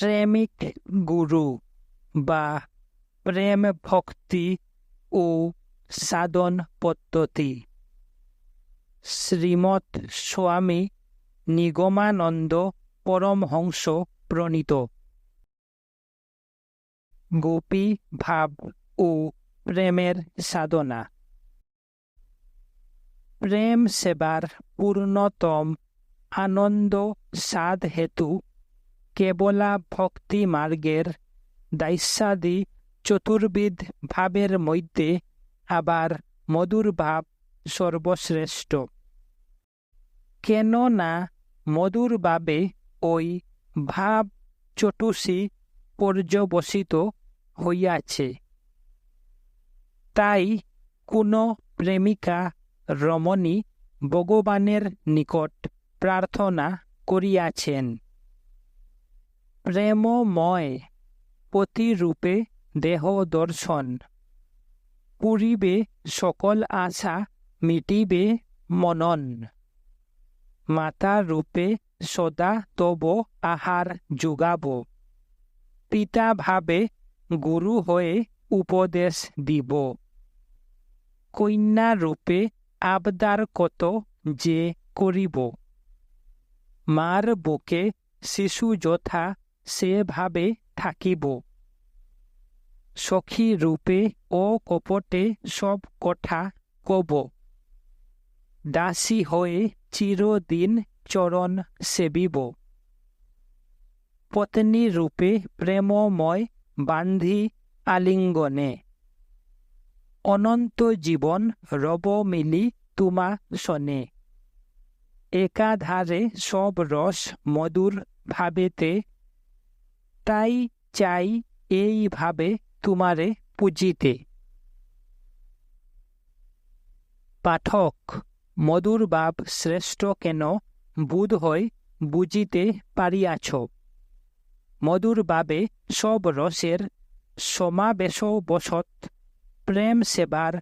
প্রেমিক গুরু বা প্রেম ভক্তি ও সাধন পদ্ধতি। শ্রীমৎ স্বামী নিগমানন্দ পরমহংস প্রণীত। গোপী ভাব ও প্রেমের সাধনা। প্রেম সেবার পূর্ণতম আনন্দ সাধ হেতু কেবলা ভক্তি মার্গের দাস্যাদি চতুর্বিদ ভাবের মধ্যে আবার মধুর ভাব সর্বশ্রেষ্ঠ। কেননা মধুর ভাবে ওই ভাব চটুষী পর্যবসিত হইয়াছে। তাই কোনো প্রেমিকা রমণী ভগবানের নিকট প্রার্থনা করিয়াছেন। প্রেমময় প্রতিরূপে দেহ দর্শন পুরিবে সকল আশা মিটিবে মনন। মাতা রূপে সদা তব আহার যোগাব। পিতা ভাবে গুরু হয়ে উপদেশ দিব। কন্যা রূপে আবদার কত যে করিব? মার বুকে শিশু যথা সেভাবে থাকিব। সখী রূপে ও কপটে সব কথা কব। দাসী হয়ে চিরদিন চরণ সেবিব পত্নী রূপে প্রেমময় বান্ধি আলিঙ্গনে অনন্ত জীবন রব মিলি তোমা শনে একাধারে সব রস মধুর ভাবেতে তাই চাই এইভাবে তোমারে পুজিতে। পাঠক, মধুর ভাব শ্রেষ্ঠ কেন বুধ হয় বুঝিতে পারিয়াছ। মধুর ভাবে সব রসের সমাবেশ বসত প্রেম সেবার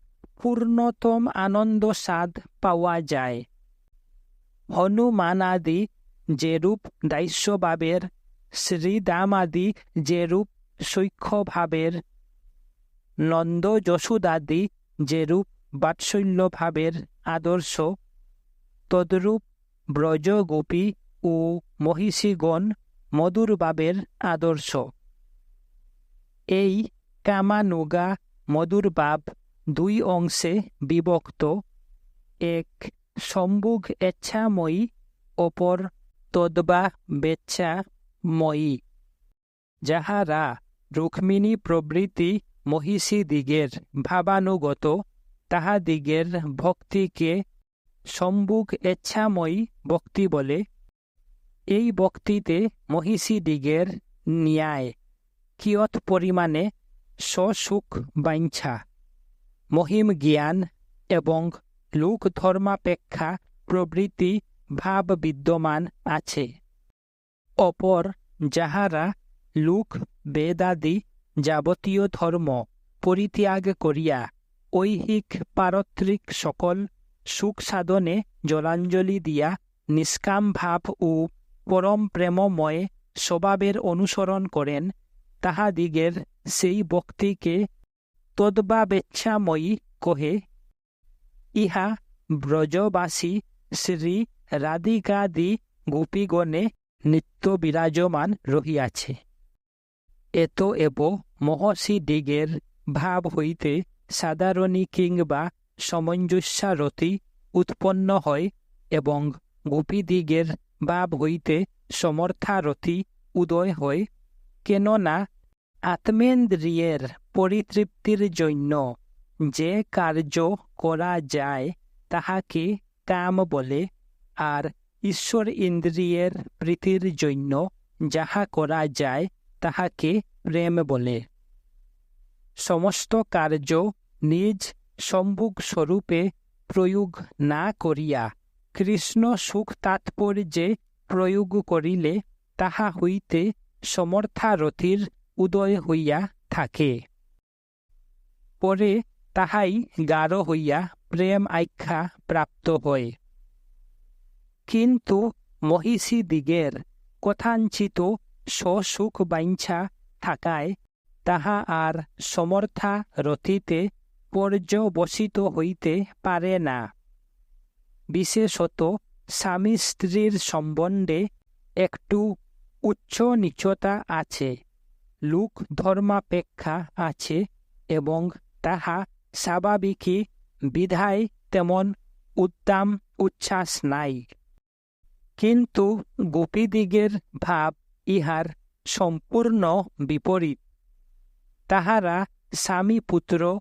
পূর্ণতম আনন্দ স্বাদ পাওয়া যায়। হনুমানাদি যেরূপ দাস্যভাবের শ্রীদামাদি যেরূপ সৈক্ষ্যভাবের, নন্দ যশোদাদি যেরূপ বাৎসল্যভাবের আদর্শ, তদ্রূপ ব্রজ গোপী ও মহিষীগণ মধুরভাবের আদর্শ। এই কামানুগা মধুরভাব দুই অংশে বিভক্ত, এক সম্ভুগ ইচ্ছাময়ী, অপর তদ্বা বেচ্ছাময়ী যাহারা রুক্মিণী প্রভৃতি মহিষীদিগের ভাবানুগত তাহাদিগের ভক্তিকে সম্ভুগ ইচ্ছাময়ী ভক্তি বলে এই ভক্তিতে মহিষীদিগের ন্যায় কিয়ৎ পরিমাণে স্বসুখ বাঞ্ছা মহিম জ্ঞান এবং লোক ধর্মাপেক্ষা প্রভৃতি ভাব বিদ্যমান আছে অপর, যাহারা লোক, বেদাদি যাবতীয় ধর্ম পরিত্যাগ করিয়া ঐহিক পারত্রিক সকল সুখ সাধনে জলাঞ্জলি দিয়া নিষ্কাম ভাব ও পরম প্রেমময় স্বভাবের অনুসরণ করেন, তাহাদিগের সেই ভক্তিকে তদ্বাবেচ্ছাময়ী কহে, ইহা ব্রজবাসী শ্রী রাধিকাদি গোপীগণে নিত্য বিরাজমান রহিয়াছে। এত এব মহর্ষি দিগের ভাব হইতে সাধারণী কিংবা সমঞ্জস্যারতি উৎপন্ন হয় এবং গোপীদিগের ভাব হইতে সমর্থারতি উদয় হয়। কেননা আত্মেন্দ্রিয়ের পরিতৃপ্তির জন্য যে কার্য করা যায়, তাহাকে কাম বলে, আর ঈশ্বর ইন্দ্রিয়ের প্রীতির জন্য যাহা করা যায়, তাহাকে প্রেম বলে। সমস্ত কার্য নিজ সম্ভুক স্বরূপে প্রয়োগ না করিয়া কৃষ্ণ সুখ তাৎপর্যে প্রয়োগ করিলে তাহা হইতে সমর্থারথীর উদয় হইয়া থাকে। পরে তাহাই গাঢ় হইয়া প্রেম আখ্যা প্রাপ্ত হয়। কিন্তু মহিষীদিগের কথাঞ্চিত স্বসুখ বাইঞ্ছা থাকায় তাহা আর সমর্থা রথিতে পর্যবসিত হইতে পারে না। বিশেষত স্বামী স্ত্রীর সম্বন্ধে একটু উচ্চ নিচতা আছে, লোক ধর্মাপেক্ষা আছে এবং তাহা স্বাভাবিকই বিধায় তেমন উদ্দাম উচ্ছ্বাস নাই। কিন্তু গোপীদিগের ভাব ইহার সম্পূর্ণ বিপরীত। তাহারা স্বামী পুত্র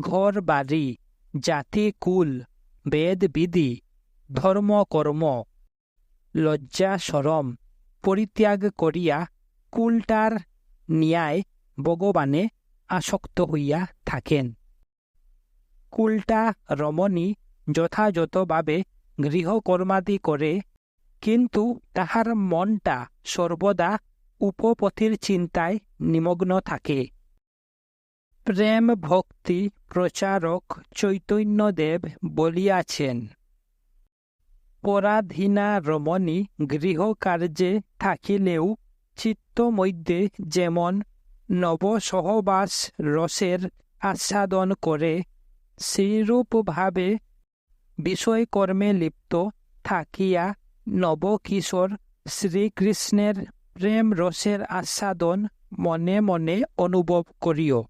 ঘর বাড়ি জাতি কুল বেদ বিধি ধর্মকর্ম লজ্জা সরম পরিত্যাগ করিয়া কুলটার ন্যায় ভগবানে আসক্ত হইয়া থাকেন। কুলটা রমণী যথাযথভাবে গৃহকর্মাদি করে কিন্তু তাহার মনটা সর্বদা উপপথির চিন্তায় নিমগ্ন থাকে। প্রেম ভক্তি প্রচারক চৈতন্যদেব বলিয়াছেন, পরাধীনা রমণী গৃহকার্যে থাকিলেও চিত্তমধ্যে যেমন নবসহবাস রসের আস্বাদন করে, সেইরূপভাবে বিষয়কর্মে লিপ্ত থাকিয়া নবকিশোর শ্রীকৃষ্ণের প্রেম রসের আস্বাদন মনে মনে অনুভব করিও।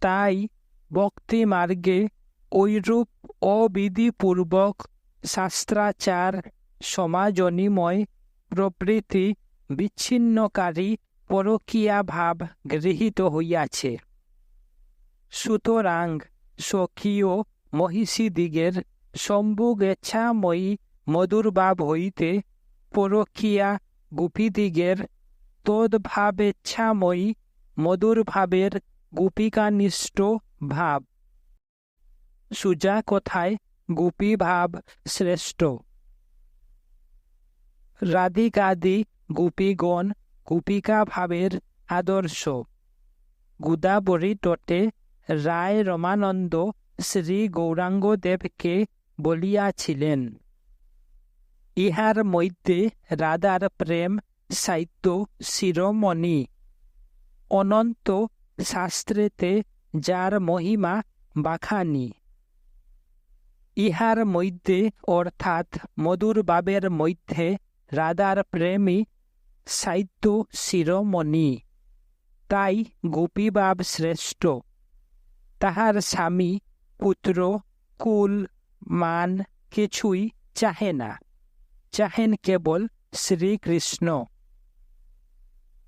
তাই ভক্তিমার্গে ঐরূপ অবিধিপূর্বক শাস্ত্রাচার, সমাজনিময় প্রভৃতি বিচ্ছিন্নকারী পরকীয়া ভাব গৃহীত হইয়াছে। সুতরাং স্বকীয় মহিষীদিগের সম্ভুগেচ্ছাময়ী মধুরভাব হইতে পরকীয়া গোপীদিগের তদ্ভাবেচ্ছাময়ী মধুরভাবের গোপিকানিষ্ঠ ভাব। সুজা কথায়, গোপী ভাব শ্রেষ্ঠ। রাধিকাদি গোপীগণ গোপিকা ভাবের আদর্শ। গোদাবরী তটে রায় রমানন্দ শ্রী গৌরাঙ্গদেবকে বলিয়াছিলেন। ইহার মধ্যে রাধার প্রেম, সাহিত্য, শিরোমণি। অনন্ত শাস্ত্রেতে যার মহিমা বাখানি। ইহার মধ্যে অর্থাৎ মধুর বাবের মধ্যে রাধার প্রেমী, সাহিত্য, শিরোমণি। তাই গোপীবাব শ্রেষ্ঠ। তাহার স্বামী, পুত্র, কুল, মান কিছুই চাহে না। চাহেন কেবল শ্রীকৃষ্ণ।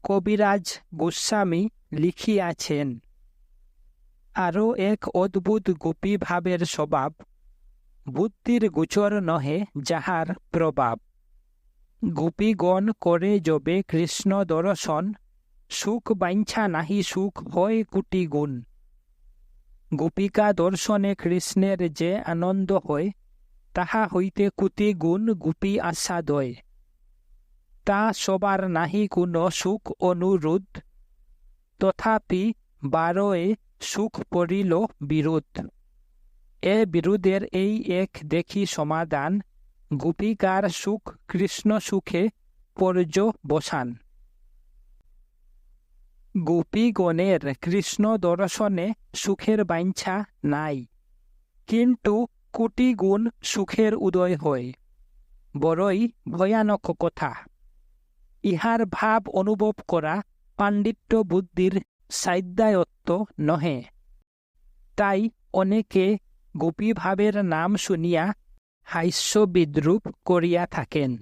কবিরাজ গোস্বামী লিখিয়াছেন আরও এক অদ্ভুত গোপী ভাবের স্বভাব, বুদ্ধির গোচর নহে যাহার প্রভাব। গোপীগণ করে যবে কৃষ্ণ দর্শন, সুখ বাঞ্ছা নাহি সুখ হয় কুটি গুণ গোপিকা দর্শনে কৃষ্ণের যে আনন্দ হয় তাহা হইতে কুতি গুণ গোপী আস্বাদয় তা সবার নাহি কোনো সুখ অনুরোধ, তথাপি বারোয়ে সুখ পড়িল বিরোধ। এ বিরোধের এই এক দেখি সমাধান, গোপিকার সুখ কৃষ্ণ সুখে পর্য বসান। গোপীগণের কৃষ্ণ দর্শনে সুখের বাঞ্ছা নাই, কিন্তু কোটি গুণ সুখের উদয় হয় বড়ই ভয়ানক কথা। ইহার ভাব অনুভব করা পাণ্ডিত্য বুদ্ধির সাধ্যায়ত্ত নহে। তাই অনেকে গোপীভাবের নাম শুনিয়া হাস্য বিদ্রুপ করিয়া থাকেন।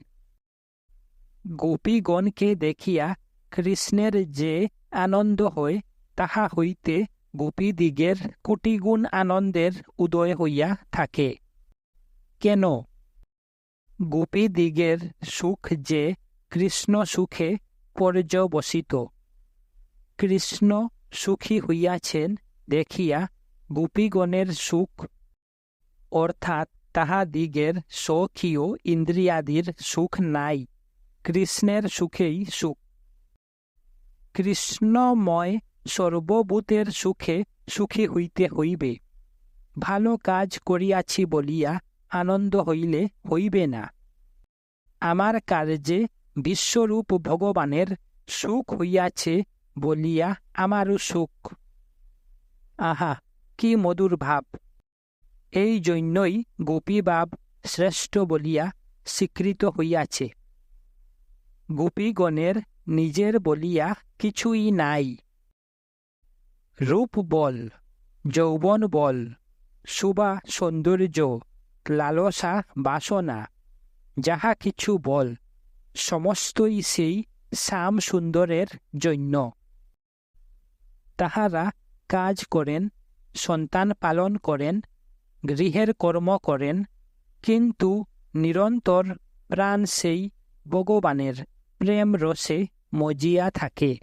গোপীগণকে দেখিয়া কৃষ্ণের যে আনন্দ হয়, তাহা হইতে গোপীদিগের কোটিগুণ আনন্দের উদয় হইয়া থাকে। কেন? গোপীদিগের সুখ যে কৃষ্ণ সুখে পর্যবসিত কৃষ্ণ সুখী হইয়াছেন দেখিয়া গোপীগণের সুখ। অর্থাৎ তাহাদিগের স্বকীয় ইন্দ্রিয়াদির সুখ নাই কৃষ্ণের সুখেই সুখ। কৃষ্ণময় সর্বভূতের সুখে, সুখী হইতে হইবে। ভালো কাজ করিয়াছি বলিয়া আনন্দ হইলে হইবে না। আমার কার্যে বিশ্বরূপ ভগবানের সুখ হইয়াছে বলিয়া আমারও সুখ। আহা, কি মধুর ভাব! এই জন্যই গোপীবাব শ্রেষ্ঠ বলিয়া স্বীকৃত হইয়াছে। গোপীগণের নিজের বলিয়া কিছুই নাই। রূপ বল, যৌবন বল শুভা সৌন্দর্য, লালসা বাসনা, যাহা কিছু বল, সমস্তই সেই শ্যাম সুন্দরের জন্য। তাহারা কাজ করেন, সন্তান পালন করেন, গৃহের কর্ম করেন, কিন্তু নিরন্তর প্রাণ সেই ভগবানের প্রেম রসে মজিয়া থাকে।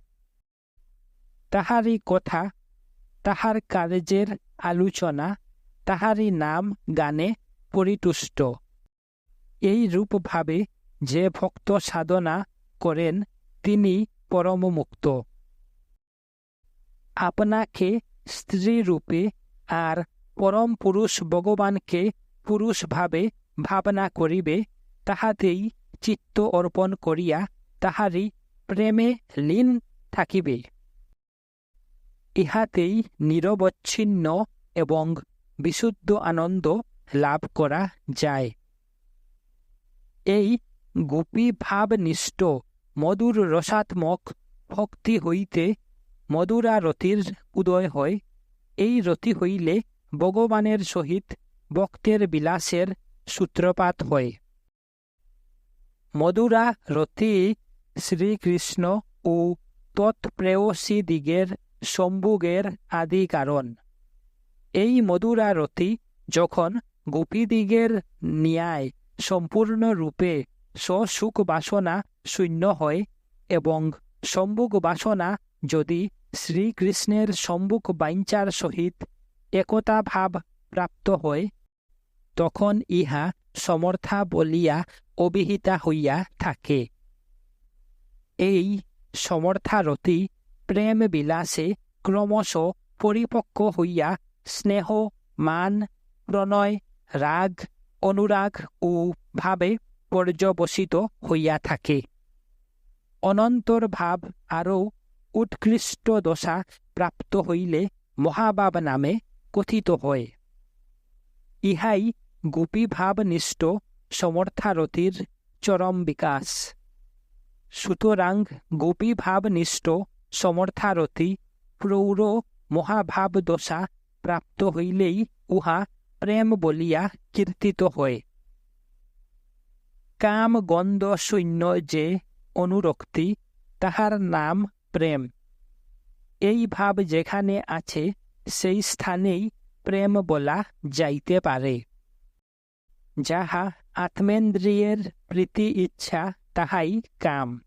তাহারই কথা তাহার কার্যের আলোচনা, তাহারই নাম গানে পরিতুষ্ট। এই রূপভাবে যে ভক্ত সাধনা করেন, তিনি পরমমুক্ত। আপনাকে স্ত্রী রূপে আর পরম পুরুষ ভগবানকে পুরুষভাবে ভাবনা করিবে, তাহাতেই চিত্ত অর্পণ করিয়া তাহারই প্রেমে লীন থাকিবে। ইহাতেই নিরবচ্ছিন্ন এবং বিশুদ্ধ আনন্দ লাভ করা যায়। এই গোপী ভাবনিষ্ঠ মধুর রসাত্মক ভক্তি হইতে মধুরা রতির উদয় হয়। এই রতি হইলে ভগবানের সহিত ভক্তের বিলাসের সূত্রপাত হয়। মধুরা রতি শ্রীকৃষ্ণ ও তৎপ্রেয়সী দিগের সম্ভোগের আদি কারণ। এই মধুরা রতি যখন গোপীদিগের ন্যায় সম্পূর্ণরূপে স্বসুখ বাসনা শূন্য হয় এবং সম্ভোগ বাসনা যদি শ্রীকৃষ্ণের সম্মুখ বাঞ্চার সহিত একতা ভাব প্রাপ্ত হয়, তখন ইহা সমর্থা বলিয়া অভিহিতা হইয়া থাকে। এই সমর্থারতি প্রেম বিলাসে ক্রমশ পরিপক্ক হইয়া স্নেহ, মান প্রণয় রাগ অনুরাগ ও ভাবে পর্যবসিত হইয়া থাকে। অনন্তর ভাব আরও উৎকৃষ্ট দশা প্রাপ্ত হইলে মহাভাব নামে কথিত হয়। ইহাই গোপীভাবনিষ্ঠ সমর্থারতির চরম বিকাশ। সুতরাং গোপীভাবনিষ্ঠ সমর্থারতি প্রৌঢ় মহাভাব দশা প্রাপ্ত হইলেই উহা প্রেম বলিয়া কীর্তিত হয়। কাম গন্ধ শূন্য যে অনুরক্তি, তাহার নাম প্রেম। এই ভাব যেখানে আছে, সেই স্থানেই প্রেম বলা যাইতে পারে। যাহা আত্মেন্দ্রিয়ের প্রীতি ইচ্ছা, তাহাই কাম।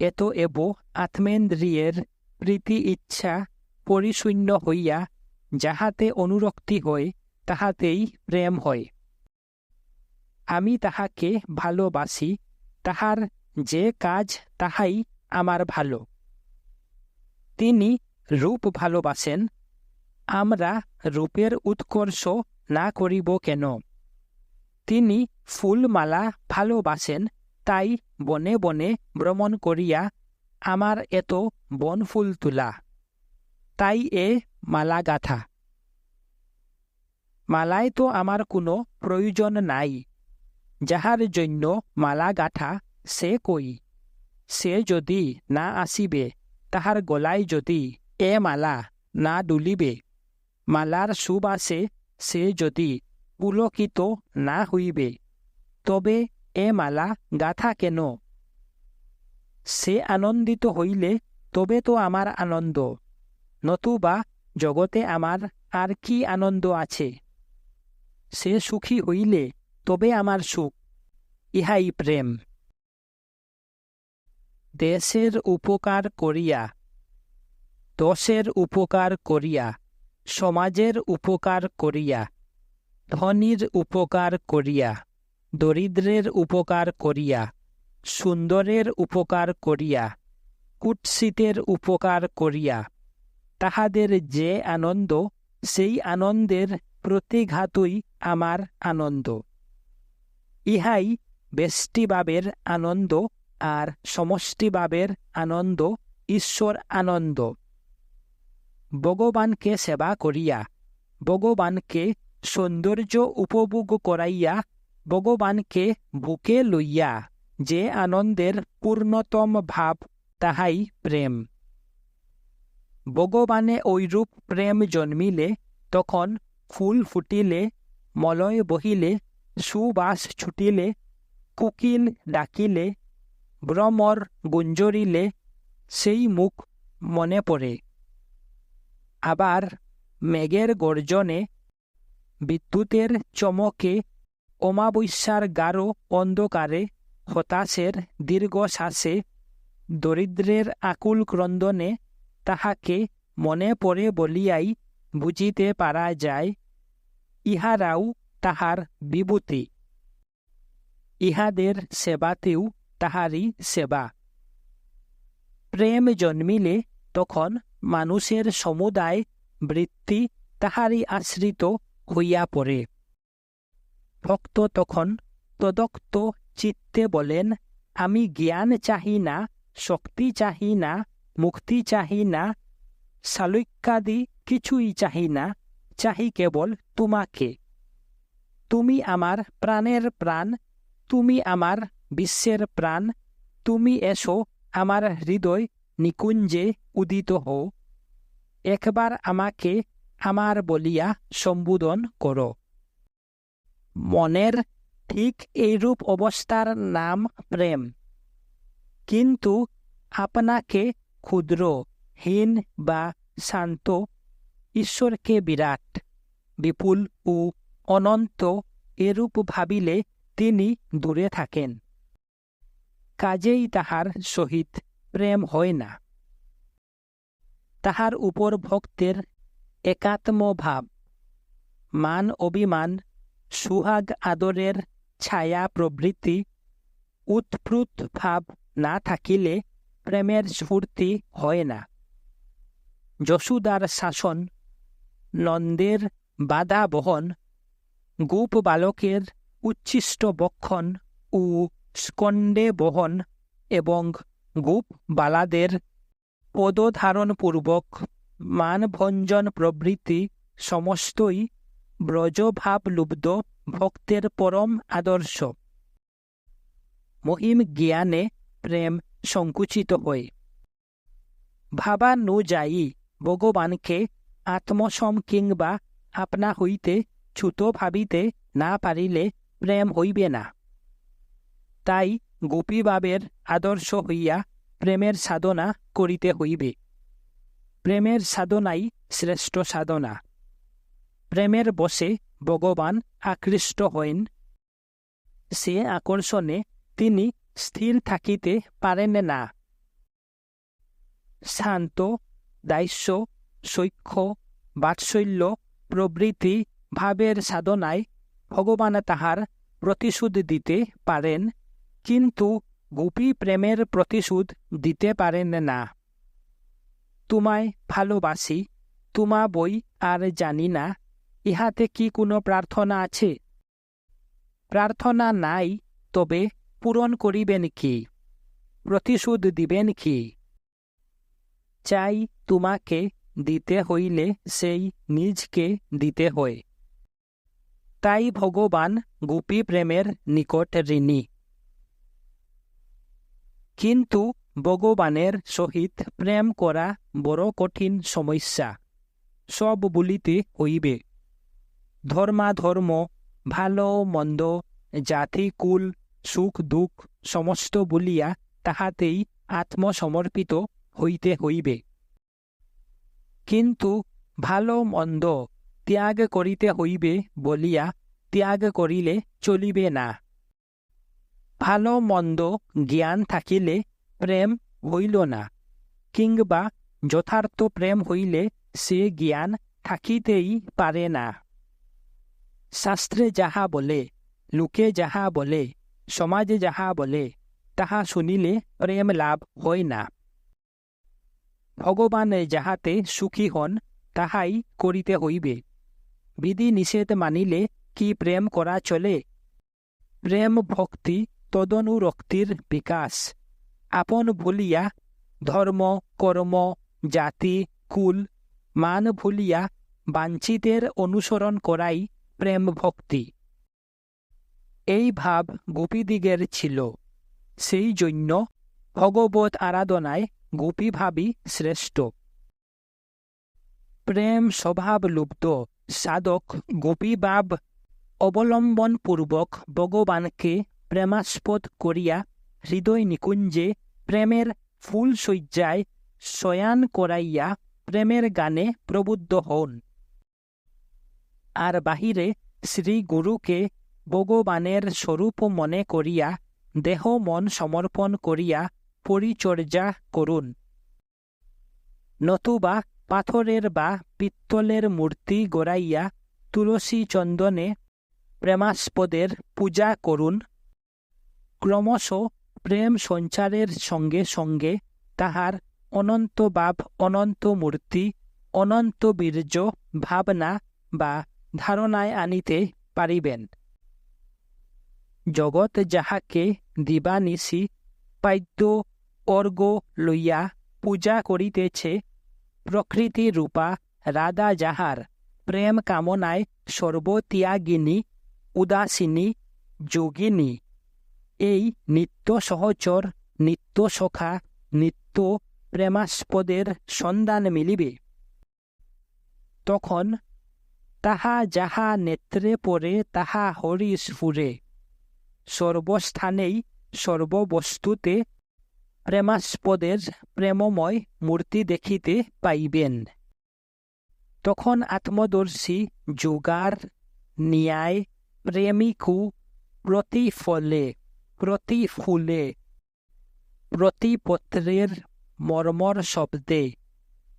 এত এব আত্মেন্দ্রিয়ের প্রীতি ইচ্ছা পরিশূন্য হইয়া যাহাতে অনুরক্তি হয়, তাহাতেই প্রেম হয়। আমি তাহাকে ভালোবাসি, তাহার যে কাজ তাহাই আমার ভালো। তিনি রূপ ভালোবাসেন, আমরা রূপের উৎকর্ষ না করিব কেন? তিনি ফুলমালা ভালোবাসেন তাই বনে বনে ভ্রমণ করিয়া আমার এত বন ফুল তোলা। তাই এ মালা গাথা মালায় তো আমার কোনো প্রয়োজন নাই। যাহার জন্য মালা গাথা সে কই? সে যদি না আসিবে, তাহার গলায় যদি এ মালা না দুলিবে, মালার সুবাসে সে যদি পুলকিত না হইবে, তবে এ মালা গাথা কেন? সে আনন্দিত হইলে তবে তো আমার আনন্দ। নতুবা জগতে আমার আর কি আনন্দ আছে? সে সুখী হইলে তবে আমার সুখ, ইহাই প্রেম। দেশের উপকার করিয়া, দশের উপকার করিয়া, সমাজের উপকার করিয়া, ধনীর উপকার করিয়া। দরিদ্রের উপকার করিয়া, সুন্দরের উপকার করিয়া, কুৎসিতের উপকার করিয়া, তাহাদের যে আনন্দ, সেই আনন্দের প্রতিঘাতই আমার আনন্দ। ইহাই বেষ্টিভাবের আনন্দ আর সমষ্টিভাবের আনন্দ, ঈশ্বর আনন্দ। ভগবানকে সেবা করিয়া, ভগবানকে সৌন্দর্য উপভোগ করাইয়া ভগবানকে বুকে লইয়া যে আনন্দের পূর্ণতম ভাব, তাহাই প্রেম। ভগবানে ঐরূপ প্রেম জন্মিলে তখন ফুল ফুটিলে, মলয় বহিলে, সুবাস ছুটিলে, কুকিল ডাকিলে, ভ্রমর গুঞ্জরিলে, সেই মুখ মনে পড়ে। আবার মেঘের গর্জনে বিদ্যুতের চমকে অমাবস্যার গাঢ় অন্ধকারে হতাশের দীর্ঘশ্বাসে দরিদ্রের আকুল ক্রন্দনে তাহাকে মনে পড়ে বলিয়াই বুঝিতে পারা যায়, ইহারাও তাহার বিভূতি। ইহাদের সেবাতেও তাহারই সেবা। প্রেম জন্মিলে তখন মানুষের সমুদায় বৃত্তি তাহারই আশ্রিত হইয়া পড়ে। ভক্ত তখন তদক্ত চিত্তে বলেন, আমি জ্ঞান চাহি না, শক্তি চাহি না, মুক্তি চাহি না, সালুক্যাদি কিছুই চাহি না, চাহি কেবল তোমাকে। তুমি আমার প্রাণের প্রাণ, তুমি আমার বিশ্বের প্রাণ, তুমি এসো আমার হৃদয় নিকুঞ্জে উদিত হও। একবার আমাকে আমার বলিয়া সম্বোধন করো। মনের ঠিক এইরূপ অবস্থার নাম প্রেম। কিন্তু আপনাকে ক্ষুদ্র, হীন বা শান্ত, ঈশ্বরকে বিরাট, বিপুল ও অনন্ত এরূপ ভাবিলে তিনি দূরে থাকেন। কাজেই তাহার সহিত প্রেম হয় না। তাহার উপর ভক্তের একাত্ম ভাব মান অভিমান সুহাগ আদরের ছায়া প্রভৃতি উৎপ্রুত ভাব না থাকিলে প্রেমের স্ফূর্তি হয় না। যশোদার শাসন, নন্দের বাধা বহন, গোপ বালকের উচ্ছিষ্ট বক্ষণ ও স্কণ্ডে বহন এবং গোপ বালাদের পদধারণপূর্বক মানভঞ্জন প্রভৃতি সমস্তই ব্রজভাবলুব্ধ ভক্তের পরম আদর্শ। মহিম জ্ঞানে প্রেম সংকুচিত হয় ভাবানুযায়ী ভগবানকে আত্মসম কিংবা আপনা হইতে ছুত ভাবিতে না পারিলে প্রেম হইবে না। তাই গোপীবাবের আদর্শ হইয়া প্রেমের সাধনা করিতে হইবে। প্রেমের সাধনাই শ্রেষ্ঠ সাধনা। প্রেমের বসে ভগবান আকৃষ্ট হইন। সে আকর্ষণে তিনি স্থির থাকিতে পারেন না। শান্ত দাস্য সৈক্ষ বাৎসল্য প্রভৃতি ভাবের সাধনায় ভগবান তাহার প্রতিশোধ দিতে পারেন, কিন্তু গোপী প্রেমের প্রতিশোধ দিতে পারেন না। তোমায় ভালোবাসি, তোমা বই আর জানি না ইহাতে কি কোনো প্রার্থনা আছে? প্রার্থনা নাই, তবে পূরণ করিবেন কি? প্রতিশোধ দিবেন কি? চাই তোমাকে দিতে হইলে সেই নিজকে দিতে হয়। তাই ভগবান গোপী প্রেমের নিকট ঋণী। কিন্তু ভগবানের সহিত প্রেম করা বড় কঠিন সমস্যা। সব বলিতে হইবে। ধর্মাধর্ম, ভালো মন্দ, জাতি, কুল, সুখ, দুঃখ, সমস্ত বলিয়া তাহাতেই আত্মসমর্পিত হইতে হইবে। কিন্তু ভালো মন্দ ত্যাগ করিতে হইবে বলিয়া ত্যাগ করিলে চলিবে না। ভালো মন্দ জ্ঞান থাকিলে প্রেম হইল না, কিংবা যথার্থ প্রেম হইলে সে জ্ঞান থাকিতেই পারে না। শাস্ত্রে যাহা বলে, লোকে যাহা বলে, সমাজে যাহা বলে, তাহা শুনিলে প্রেম লাভ হয় না। ভগবান যাহাতে সুখী হন, তাহাই করিতে হইবে। বিধি নিষেধ মানিলে কি প্রেম করা চলে? প্রেম ভক্তি তদনুরক্তির বিকাশ। আপন ভুলিয়া ধর্ম, কর্ম, জাতি, কুল, মান ভুলিয়া বাঞ্ছিতের অনুসরণ করাই প্রেম ভক্তি। এই ভাব গোপীদিগের ছিল। সেই জন্য ভগবত আরাধনায় গোপীভাবই শ্রেষ্ঠ। প্রেম স্বভাব লুব্ধ সাধক গোপীভাব অবলম্বনপূর্বক ভগবানকে প্রেমাস্পদ করিয়া হৃদয় নিকুঞ্জে প্রেমের ফুল শয্যায় শয়ান করাইয়া প্রেমের গানে প্রবুদ্ধ হন। আর বাহিরে শ্রী গুরুকে ভগবানের স্বরূপ মনে করিয়া, দেহ মন সমর্পণ করিয়া পরিচর্যা করুন। নতুবা পাথরের বা পিত্তলের মূর্তি গড়াইয়া তুলসী চন্দনে প্রেমাস্পদের পূজা করুন। ক্রমশ প্রেম সঞ্চারের সঙ্গে সঙ্গে তাহার অনন্ত ভাব, অনন্ত মূর্তি, অনন্ত বীর্য, ভাবনা বা ধারণায় আনিতে পারিবেন। জগৎ যাহাকে দিবানিশি পাদ্য অর্গ লইয়া পূজা করিতেছে, প্রকৃতি রূপা রাধা যাহার প্রেম কামনায় সর্বত্যাগিনী, উদাসিনী, যোগিনী। এই নিত্য সহচর, নিত্য সখা, নিত্য প্রেমাস্পদের সন্ধান মিলিবে। তখন তাহা যাহা নেত্রে পড়ে, তাহা হরি স্ফুরে সর্বস্থানেই সর্ববস্তুতে প্রেমাস্পদের প্রেমময় মূর্তি দেখিতে পাইবেন। তখন আত্মদর্শী যোগার ন্যায় প্রেমিকু প্রতিফলে, প্রতিফুলে, প্রতিপত্রের মর্মর শব্দে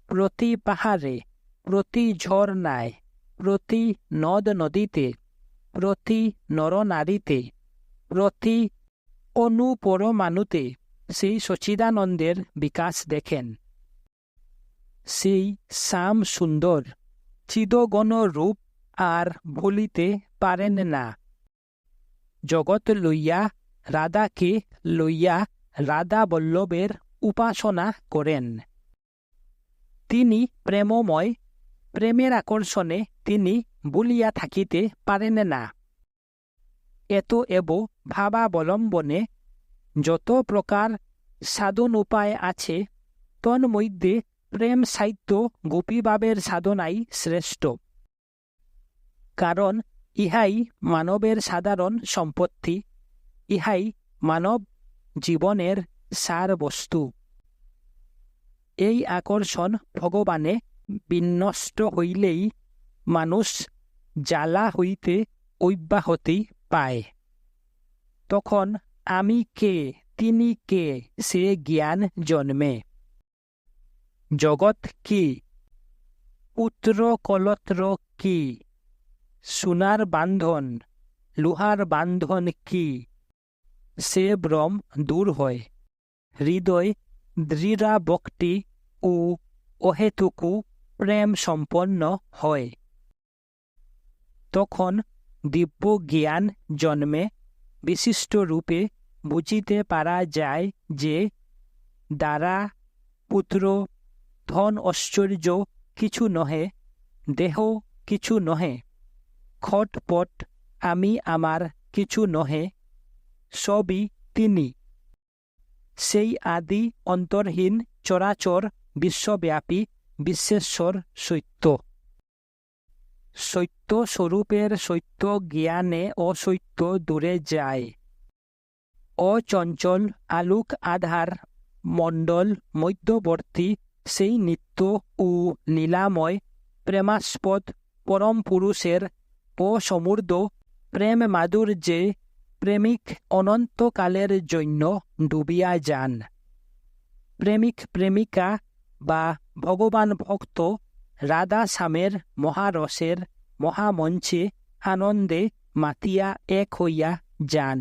প্রতি পাহাড়ে প্রতি ঝর্ণায় প্রতি নদ নদীতে, প্রতি নরনারীতে প্রতি অনুপরমাণুতে সেই সচিদানন্দের বিকাশ দেখেন। সেই শ্যাম সুন্দর, চিদগণ রূপ আর ভুলিতে পারেন না। জগৎ লইয়া, রাধাকে লইয়া রাধা বল্লভের উপাসনা করেন। তিনি প্রেমময়, প্রেমের আকর্ষণে তিনি বলিয়া থাকিতে পারেন না। এত এব ভাবাবলম্বনে যত প্রকার সাধন উপায় আছে, তন্মধ্যে প্রেম সাহিত্য গোপীভাবের সাধনাই শ্রেষ্ঠ। কারণ ইহাই মানবের সাধারণ সম্পত্তি, ইহাই মানব জীবনের সার বস্তু এই আকর্ষণ ভগবানে বিনষ্ট হইলেই মানুষ জ্বালা হইতে অব্যাহতি পায়। তখন আমি কে, তিনি কে, সে জ্ঞান জন্মে। জগৎ কি? পুত্র কলত্র কি? সোনার বান্ধন, লোহার বান্ধন কি? সে ভ্রম দূর হয়। হৃদয় দৃঢ়া ভক্তি ও অহেতুকু প্রেম সম্পন্ন হয়। তখন দিব্য জ্ঞান জন্মে বিশিষ্ট রূপে বুঝিতে পারা যায় যে দ্বারা পুত্র, ধন, ঐশ্বর্য কিছু নহে, দেহ কিছু নহে, খটপট আমি আমার কিছু নহে, সবই তিনি। সেই আদি অন্তর্হীন চরাচর বিশ্বব্যাপী বিশ্বেশ্বর সত্য। সত্য স্বরূপের সত্য জ্ঞানে অসত্য দূরে যায়। অচঞ্চল আলোক আধার মণ্ডল মধ্যবর্তী সেই নিত্য ও নীলাময় প্রেমাস্পদ পরম পুরুষের অসমূর্ধ প্রেম মাধুর্যে প্রেমিক অনন্তকালের জন্য ডুবিয়া যান। প্রেমিক প্রেমিকা বা ভগবান ভক্ত রাধা শ্যামের মহারসের মহামঞ্চে আনন্দে মাতিয়া এক হইয়া যান।